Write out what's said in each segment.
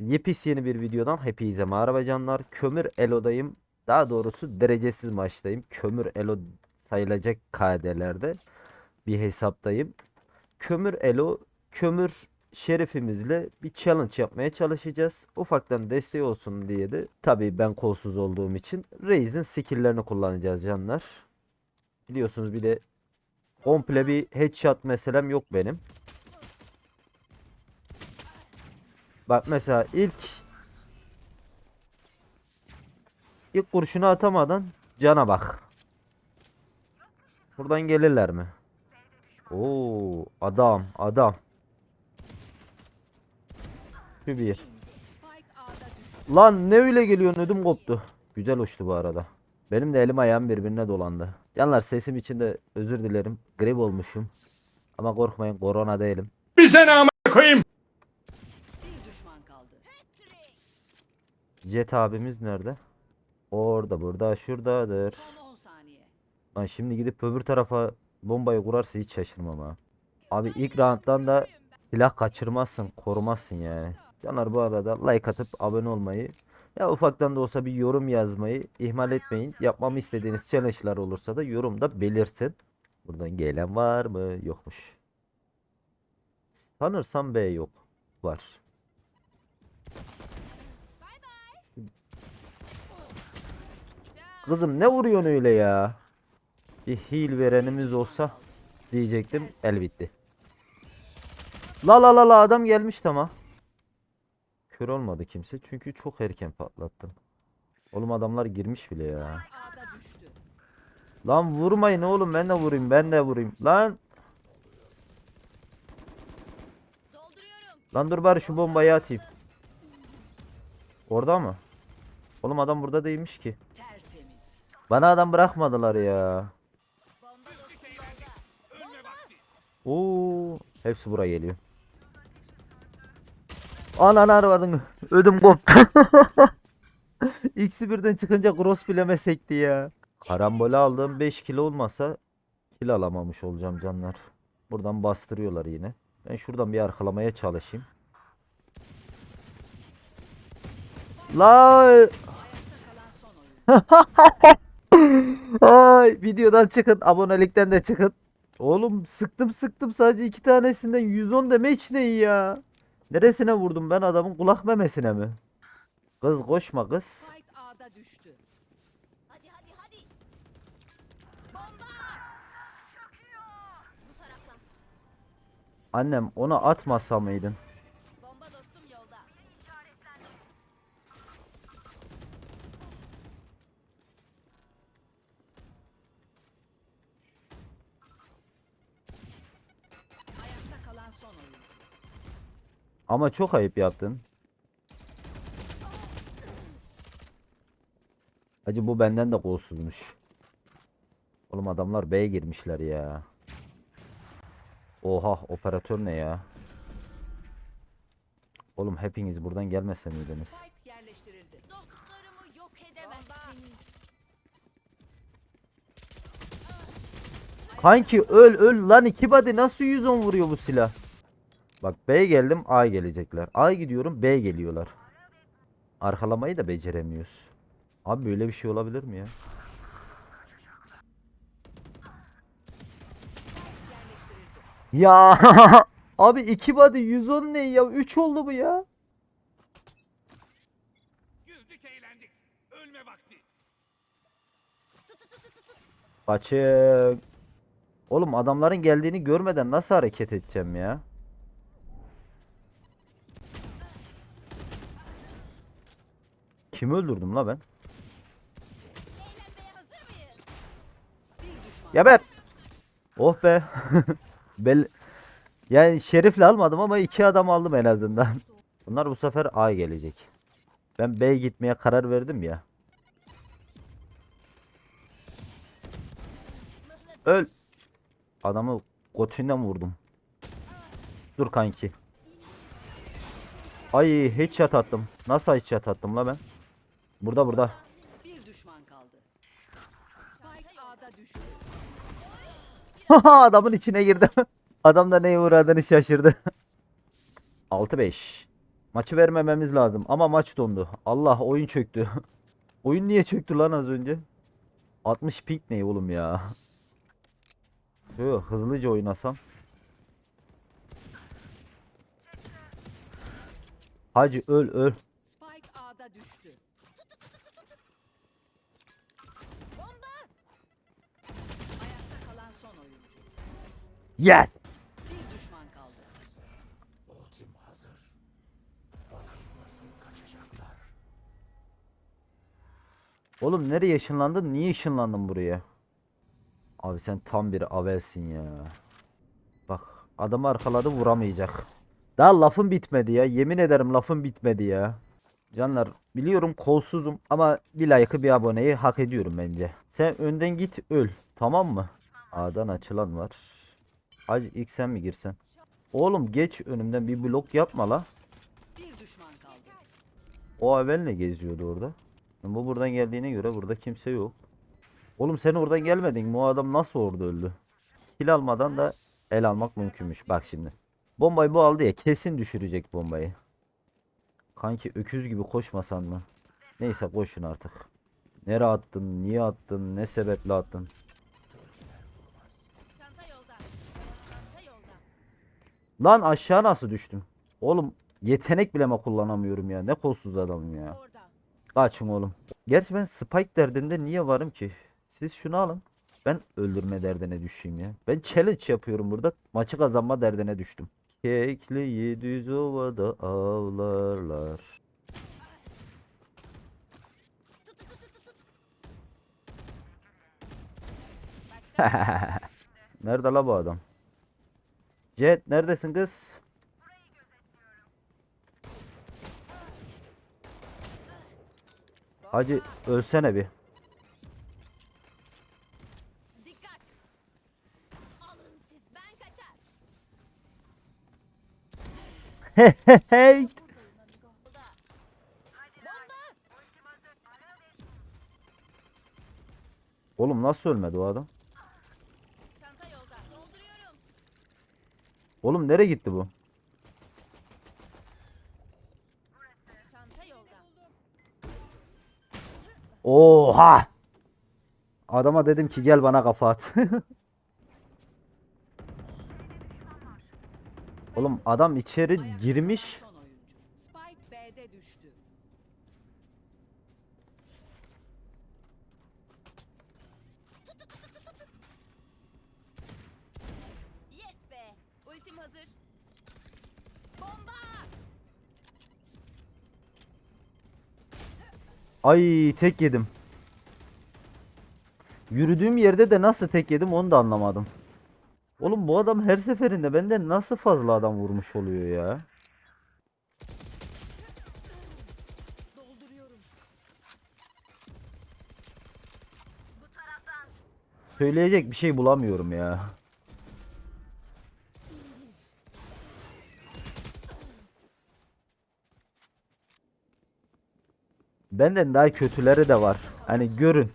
Yepis yeni bir videodan hepinize merhaba canlar. Kömür Elo'dayım. Daha doğrusu derecesiz maçtayım. Kömür Elo sayılacak KD'lerde bir hesaptayım. Kömür Elo, kömür şerifimizle bir challenge yapmaya çalışacağız. Ufaktan desteği olsun diye de tabii ben kolsuz olduğum için Raze'in skill'lerini kullanacağız canlar. Biliyorsunuz bir de komple bir headshot meselem yok benim. Bak mesela ilk ilk kurşunu atamadan cana bak. Buradan gelirler mi? Oo adam adam. Şu bir. Lan ne öyle geliyorsun ödüm koptu. Güzel uçtu bu arada. Benim de elim ayağım birbirine dolandı. Canlar sesim için de özür dilerim. Grip olmuşum. Ama korkmayın korona değilim. Bir sene ama koyayım. Kaldı. Jet abimiz nerede? Orada burada şuradadır. Son 10 saniye. Lan şimdi gidip öbür tarafa bombayı kurarsa hiç şaşırmam ha. Abi ilk rounddan da silah kaçırmazsın, korumazsın yani. Canlar bu arada like atıp abone olmayı ya ufaktan da olsa bir yorum yazmayı ihmal etmeyin. Yapmamı istediğiniz challenge'lar olursa da yorumda belirtin. Buradan gelen var mı? Yokmuş. Sanırsam B yok. Var. Kızım ne vuruyorsun öyle ya? Bir heal verenimiz olsa diyecektim. El bitti. La la la la adam gelmiş tamam. Kör olmadı kimse çünkü çok erken patlattım. Oğlum adamlar girmiş bile ya. Lan vurmayın oğlum ben de vurayım ben de vurayım. Lan. Lan dur bari şu bombayı atayım. Orada mı? Oğlum adam burada değilmiş ki. Bana adam bırakmadılar ya. Oo, hepsi buraya geliyor. Ananar vardın. Ödüm koptu. İkisi birden çıkınca cross bileme sekti ya. Karambole aldığım 5 kilo olmasa kill alamamış olacağım canlar. Buradan bastırıyorlar yine. Ben şuradan bir arkalamaya çalışayım. La Ayakta kalan son oyun. Ay videodan çıkın abonelikten de çıkın. Oğlum sıktım sıktım sadece iki tanesinden 110 damage ne ya? Neresine vurdum ben adamın kulak memesine mi? Kız koşma kız. Spike A'da düştü. Hadi hadi hadi. Bomba! Bu taraftan. Annem ona atmasa mıydın? Ama çok ayıp yaptın. Hacı bu benden de kolsuzmuş. Oğlum adamlar B'ye girmişler ya. Oha operatör ne ya? Oğlum hepiniz buradan gelmese miydiniz? Spike yerleştirildi. Dostlarımı yok edemezsiniz. Kanki öl öl lan iki body nasıl 110 vuruyor bu silah? Bak B geldim A gelecekler. A gidiyorum B geliyorlar. Arkalamayı da beceremiyoruz. Abi böyle bir şey olabilir mi ya? Ya abi iki body 110 ne ya? 3 oldu bu ya. Güldük eğlendik. Ölme vakti. Kaçın. Oğlum adamların geldiğini görmeden nasıl hareket edeceğim ya? Kimi öldürdüm la ben? Geber. Oh be. Bel yani şerifle almadım ama iki adam aldım en azından. Bunlar bu sefer A gelecek. Ben B gitmeye karar verdim ya. Öl. Adamı götünden vurdum. Dur kanki. Ay headshot attım. Nasıl headshot attım la ben? Burada burada. Bir düşman kaldı. Spike A'da düştü. Adamın içine girdim. Adam da neye uğradığını şaşırdı. 6-5. Maçı vermememiz lazım ama maç dondu. Allah oyun çöktü. oyun niye çöktü lan az önce? 60 ping ne oğlum ya? Yo, hızlıca oynasam. Hacı öl öl. Spike A'da düştü. Ayakta kalan son oyuncu. Yes. Oğlum nereye ışınlandın? Niye ışınlandın buraya? Abi sen tam bir avelsin ya. Bak adamı arkaladı vuramayacak. Daha lafım bitmedi ya. Yemin ederim lafım bitmedi ya. Canlar biliyorum kolsuzum ama bir like'ı bir aboneyi hak ediyorum bence. Sen önden git öl. Tamam mı? A'dan açılan var. Hacı ilk sen mi girsen? Oğlum geç önümden bir blok yapma la. Bir düşman kaldı. O ne geziyordu orada? Bu buradan geldiğine göre burada kimse yok. Oğlum sen oradan gelmedin mi? O adam nasıl orada öldü? Kill almadan da el almak mümkünmüş. Bak şimdi. Bombayı bu aldı ya kesin düşürecek bombayı. Kanki öküz gibi koşmasan mı? Neyse koşun artık. Nereye attın? Niye attın? Ne sebeple attın? Lan aşağı nasıl düştüm? Oğlum yetenek bile mi kullanamıyorum ya? Ne kolsuz adamım ya. Kaçın oğlum. Gerçi ben Spike derdinde niye varım ki? Siz şunu alın. Ben öldürme derdine düşeyim ya. Ben challenge yapıyorum burada. Maçı kazanma derdine düştüm. Kekliyi düz ovada avlarlar. Nerede la bu adam? Jet neredesin kız? Hacı ölsene bir. Hey. Oğlum nasıl ölmedi o adam? Oğlum nereye gitti bu? Oha! Adama dedim ki gel bana kafa at. Oğlum adam içeri girmiş. kalan Son oyuncu. Spike B'de düştü. Yes be. Ultim hazır. Bomba. Ay tek yedim. Yürüdüğüm yerde de nasıl tek yedim onu da anlamadım. Oğlum bu adam her seferinde benden nasıl fazla adam vurmuş oluyor ya? Söyleyecek bir şey bulamıyorum ya. Benden daha kötüleri de var. Hani görün.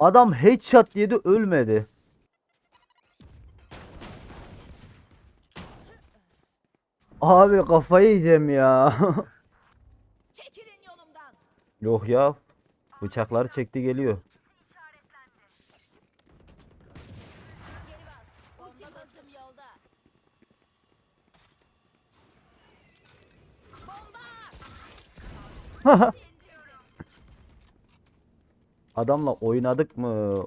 Adam headshot yedi ölmedi. Abi kafayı yiyeceğim ya. Yok ya. Bıçakları çekti geliyor. Adamla oynadık mı?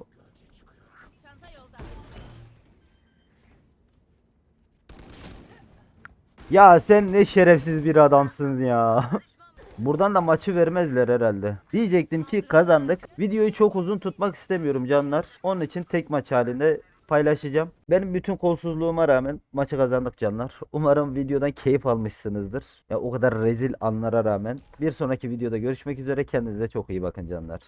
Ya sen ne şerefsiz bir adamsın ya. Buradan da maçı vermezler herhalde. Diyecektim ki kazandık. Videoyu çok uzun tutmak istemiyorum canlar. Onun için tek maç halinde paylaşacağım. Benim bütün kolsuzluğuma rağmen maçı kazandık canlar. Umarım videodan keyif almışsınızdır. Ya o kadar rezil anlara rağmen. Bir sonraki videoda görüşmek üzere. Kendinize çok iyi bakın canlar.